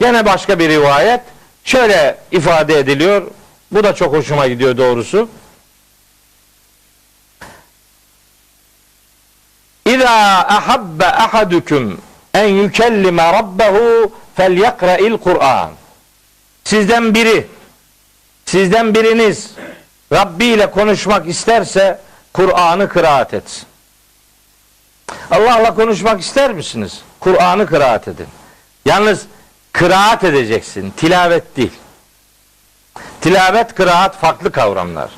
Gene başka bir rivayet şöyle ifade ediliyor. Bu da çok hoşuma gidiyor doğrusu. İza ahabbe ahadukum en yukellime rabbehu felyakra'il Kur'an. Sizden biri, sizden biriniz Rabbi ile konuşmak isterse Kur'an'ı kıraat etsin. Allah'la konuşmak ister misiniz? Kur'an'ı kıraat edin. Yalnız kıraat edeceksin, tilavet değil. Tilavet, kıraat farklı kavramlar.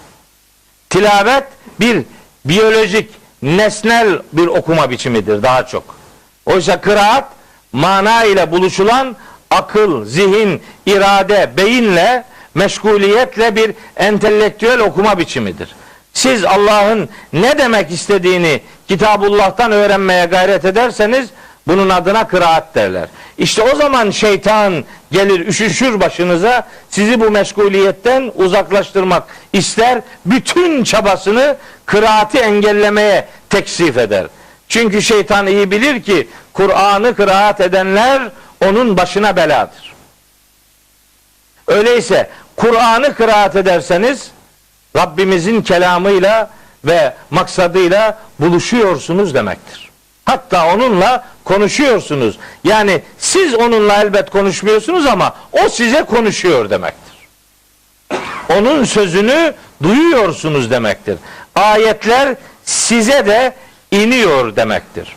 Tilavet bir biyolojik, nesnel bir okuma biçimidir daha çok. Oysa kıraat mana ile buluşulan akıl, zihin, irade, beyinle, meşguliyetle bir entelektüel okuma biçimidir. Siz Allah'ın ne demek istediğini Kitabullah'tan öğrenmeye gayret ederseniz bunun adına kıraat derler. İşte o zaman şeytan gelir üşüşür başınıza sizi bu meşguliyetten uzaklaştırmak ister. Bütün çabasını kıraati engellemeye teksif eder. Çünkü şeytan iyi bilir ki Kur'an'ı kıraat edenler onun başına beladır. Öyleyse Kur'an'ı kıraat ederseniz Rabbimizin kelamıyla ve maksadıyla buluşuyorsunuz demektir. Hatta onunla konuşuyorsunuz. Yani siz onunla elbet konuşmuyorsunuz ama o size konuşuyor demektir. Onun sözünü duyuyorsunuz demektir. Ayetler size de iniyor demektir.